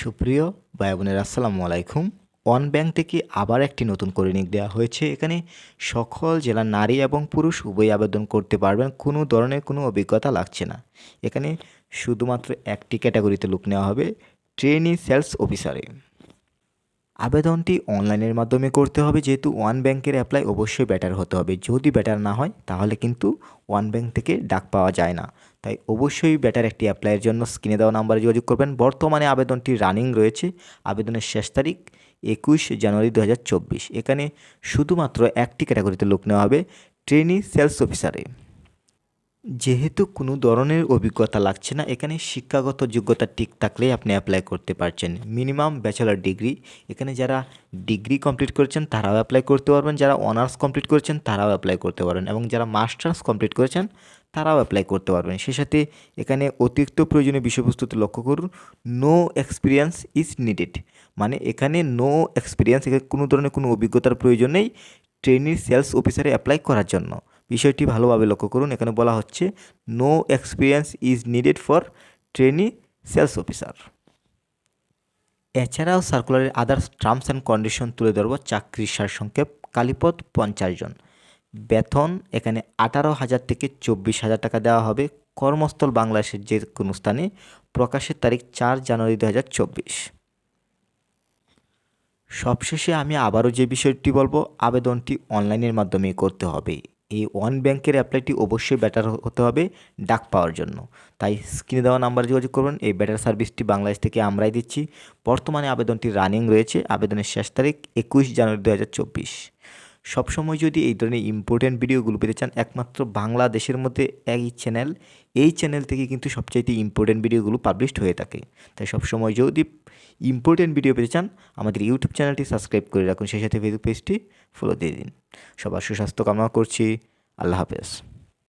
সুপ্রিয় ভাই বোনের, আসসালামু আলাইকুম। ওয়ান ব্যাংক থেকে আবার একটি নতুন করিনিক দেওয়া হয়েছে। এখানে সকল জেলার নারী এবং পুরুষ উভয় আবেদন করতে পারবেন। কোনো ধরনের কোনো অভিজ্ঞতা লাগছে না। এখানে শুধুমাত্র একটি ক্যাটাগরিতে লোক নেওয়া হবে, ট্রেনি সেলস অফিসারে। আবেদনটি অনলাইনের মাধ্যমে করতে হবে। যেহেতু ওয়ান ব্যাংকের অ্যাপ্লাই অবশ্যই ব্যাটার হতে হবে। যদি ব্যাটার না হয়, তাহলে কিন্তু ওয়ান ব্যাংক থেকে ডাক পাওয়া যায় না। তাই অবশ্যই ব্যাটার একটি অ্যাপ্লাইয়ের জন্য স্ক্রিনে দেওয়া নাম্বারে যোগাযোগ করবেন। বর্তমানে আবেদনটি রানিং রয়েছে। আবেদনের শেষ তারিখ একুশ জানুয়ারি দু হাজার চব্বিশ। এখানে শুধুমাত্র একটি ক্যাটাগরিতে লোক নেওয়া হবে ট্রেনি সেলস অফিসারে যেহেতু কোনো ধরনের অভিজ্ঞতা লাগছে না, এখানে শিক্ষাগত যোগ্যতা ঠিক থাকলেই আপনি অ্যাপ্লাই করতে পারছেন। মিনিমাম ব্যাচেলার ডিগ্রি এখানে যারা ডিগ্রি কমপ্লিট করেছেন, তারাও অ্যাপ্লাই করতে পারবেন। যারা অনার্স কমপ্লিট করেছেন, তারাও অ্যাপ্লাই করতে পারবেন। এবং যারা মাস্টার্স কমপ্লিট করেছেন, তারাও অ্যাপ্লাই করতে পারবেন। সে সাথে এখানে অতিরিক্ত প্রয়োজনীয় বিষয়বস্তুতে লক্ষ্য করুন নো এক্সপিরিয়েন্স ইজ নিডেড মানে এখানে নো এক্সপিরিয়েন্স এখানে কোনো ধরনের কোনো অভিজ্ঞতার প্রয়োজন নেই ট্রেনিং সেলস অফিসারে অ্যাপ্লাই করার জন্য। বিষয়টি ভালোভাবে লক্ষ্য করুন। এখানে বলা হচ্ছে no experience is needed for trainee sales officer এছাড়াও সার্কুলারের আদার্স টার্মস অ্যান্ড কন্ডিশন তুলে ধরব চাকরির সারসংক্ষেপ, কালীপদ পঞ্চাশ জন। বেতন, এখানে আঠারো হাজার থেকে চব্বিশ হাজার টাকা দেওয়া হবে। কর্মস্থল বাংলাদেশের যে কোনো স্থানে, প্রকাশের তারিখ চার জানুয়ারি দু হাজার চব্বিশ। সবশেষে আমি আবারও যে বিষয়টি বলব, আবেদনটি অনলাইনের মাধ্যমে করতে হবে। এই ওয়ান ব্যাংকের অ্যাপ্লাইটি অবশ্যই ব্যাটার হতে হবে ডাক পাওয়ার জন্য। তাই স্ক্রিনে দেওয়া নাম্বারে যোগাযোগ করবেন এই ব্যাটার সার্ভিসটি বাংলাদেশ থেকে আমরাই দিচ্ছি। বর্তমানে আবেদনটি রানিং রয়েছে, আবেদনের শেষ তারিখ একুশ জানুয়ারি দু হাজার চব্বিশ। সবসময় যদি এই ধরনের ইম্পর্টেন্ট ভিডিওগুলো পেতে চান, একমাত্র বাংলাদেশের মধ্যে এই চ্যানেল এই চ্যানেল থেকে কিন্তু সবচাইতে ইম্পর্টেন্ট ভিডিওগুলো পাবলিশড হয়ে থাকে। তাই সবসময় যদি ইম্পর্টেন্ট ভিডিও পেতে চান, আমাদের ইউটিউব চ্যানেলটি সাবস্ক্রাইব করে রাখুন। সেই সাথে ফেসবুক পেজটি ফলো দিয়ে দিন। সবার সুস্বাস্থ্য কামনা করছি। আল্লাহ হাফেজ।